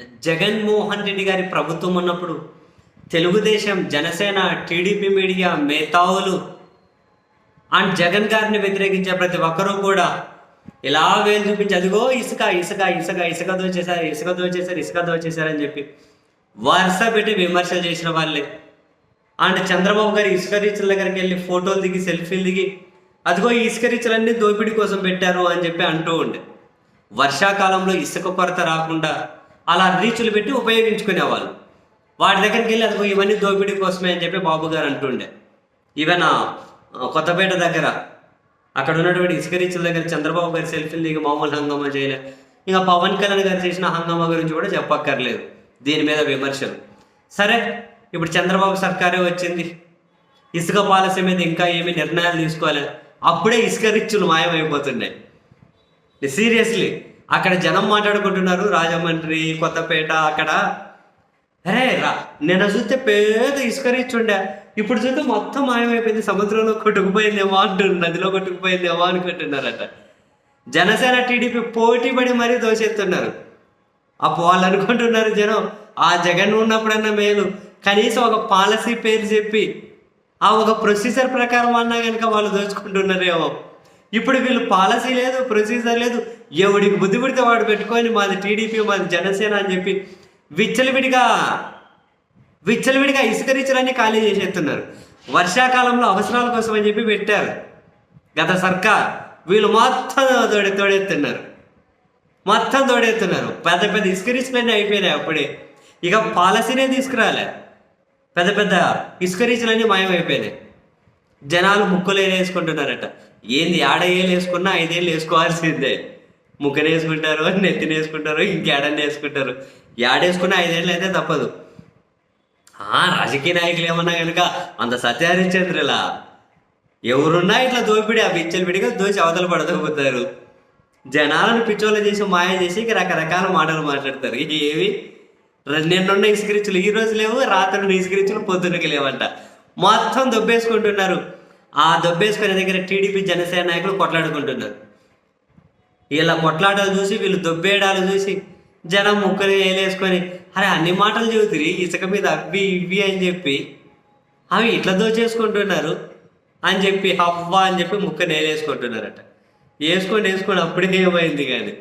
జగన్మోహన్ రెడ్డి గారి ప్రభుత్వం ఉన్నప్పుడు తెలుగుదేశం జనసేన టీడీపీ మీడియా మేధావులు అండ్ జగన్ గారిని వ్యతిరేకించే ప్రతి ఒక్కరూ కూడా ఇలా వేలు చూపించి అదిగో ఇసుక ఇసుక ఇసుక ఇసుక దోచేశారు ఇసుక దోచేశారు ఇసుక దోచేశారు అని చెప్పి వరుస పెట్టి విమర్శలు చేసిన వాళ్ళే. అండ్ చంద్రబాబు గారు ఇసుక రీచ్ల దగ్గరికి వెళ్ళి ఫోటోలు దిగి సెల్ఫీలు దిగి అదిగో ఈ ఇసుక రీచ్లన్నీ దోపిడీ కోసం పెట్టారు అని చెప్పి అంటూ ఉండే. వర్షాకాలంలో ఇసుక కొరత రాకుండా అలా రీచ్లు పెట్టి ఉపయోగించుకునేవాళ్ళు. వాటి దగ్గరికి వెళ్ళి అదిగో ఇవన్నీ దోపిడీ కోసమే అని చెప్పి బాబు గారు అంటుండే. ఈవెన్ కొత్తపేట దగ్గర అక్కడ ఉన్నటువంటి ఇసుక రీచ్ల దగ్గర చంద్రబాబు గారి సెల్ఫీలు దిగి మామూలు హంగామా చేయలే. ఇంకా పవన్ కళ్యాణ్ గారు చేసిన హంగామా గురించి కూడా చెప్పక్కర్లేదు. దీని మీద విమర్శలు. సరే ఇప్పుడు చంద్రబాబు సర్కారే వచ్చింది. ఇసుక పాలసీ మీద ఇంకా ఏమి నిర్ణయాలు తీసుకోలేదు అప్పుడే ఇసుక రిచ్చులు మాయమైపోతున్నాయి. సీరియస్లీ అక్కడ జనం మాట్లాడుకుంటున్నారు రాజమండ్రి కొత్తపేట అక్కడ. అరే రా నిన్న చూస్తే పేద ఇసుక రిచ్ ఉండే. ఇప్పుడు చూస్తే మొత్తం మాయమైపోయింది సముద్రంలో కొట్టుకుపోయిందేమో అంటున్నారు నదిలో కొట్టుకుపోయిందేమో అనుకుంటున్నారట. జనసేన టీడీపీ పోటీ పడి మరీ దోషేస్తున్నారు అప్పుడు వాళ్ళు అనుకుంటున్నారు జనం ఆ జగన్ ఉన్నప్పుడన్నా మేలు. కనీసం ఒక పాలసీ పేరు చెప్పి ఆ ఒక ప్రొసీజర్ ప్రకారం అన్నా కనుక వాళ్ళు దోచుకుంటున్నారేమో. ఇప్పుడు వీళ్ళు పాలసీ లేదు ప్రొసీజర్ లేదు. ఎవడికి బుద్ధి పుడితే వాడు పెట్టుకొని మాది టీడీపీ మాది జనసేన అని చెప్పి విచ్చలవిడిగా విచ్చలవిడిగా ఇసుక రీచులన్నీ ఖాళీ చేసేస్తున్నారు. వర్షాకాలంలో అవసరాల కోసం అని చెప్పి పెట్టారు గత సర్కార్. వీళ్ళు మొత్తం తోడే తోడెత్తున్నారు మొత్తం తోడెత్తున్నారు పెద్ద పెద్ద ఇసుక రీచులన్నీ అయిపోయినాయి అప్పుడే. ఇక పాలసీనే తీసుకురాలే. పెద్ద పెద్ద ఇసుక రీచులన్నీ మాయమైపోయినాయి. జనాలు ముక్కులు వేసుకుంటున్నారట ఏంది ఆడ ఏళ్ళు వేసుకున్నా ఐదేళ్ళు వేసుకోవాల్సిందే. ముక్కన వేసుకుంటారు నెత్తిన వేసుకుంటారు ఇంకేడని వేసుకుంటారు. ఏడేసుకున్నా ఐదేళ్ళు అయితే తప్పదు. ఆ రాజకీయ నాయకులు ఏమన్నా కనుక అంత సత్యహరిశ్చంద్రులా? ఎవరున్నా ఇట్లా దోపిడి ఆ పిచ్చలు పిడిగా దోచి అవతల పడదోపోతారు జనాలను పిచ్చోళ్ళు చేసి మాయ చేసి రకరకాల మాటలు మాట్లాడతారు. ఇది ఏవి నిన్నున్న ఇసుకరిచ్చులు ఈ రోజు లేవు రాత్రి ఇసుకరిచ్చులు పొద్దున్నకి లేవంట. మొత్తం దొబ్బేసుకుంటున్నారు. ఆ దొబ్బేసుకునే దగ్గర టీడీపీ జనసేన నాయకులు కొట్లాడుకుంటున్నారు. వీళ్ళ కొట్లాటలు చూసి వీళ్ళు దొబ్బేయడాలు చూసి జనం ముక్కలు వేలేసుకొని అరే అన్ని మాటలు చెబుతుంది ఇసుక మీద అవి ఇవి అని చెప్పి అవి ఇట్లా దోచేసుకుంటున్నారు అని చెప్పి హవ్వ అని చెప్పి ముక్క నేలేసుకుంటున్నారట వేసుకొని వేసుకొని అప్పుడే ఏమైంది కానీ.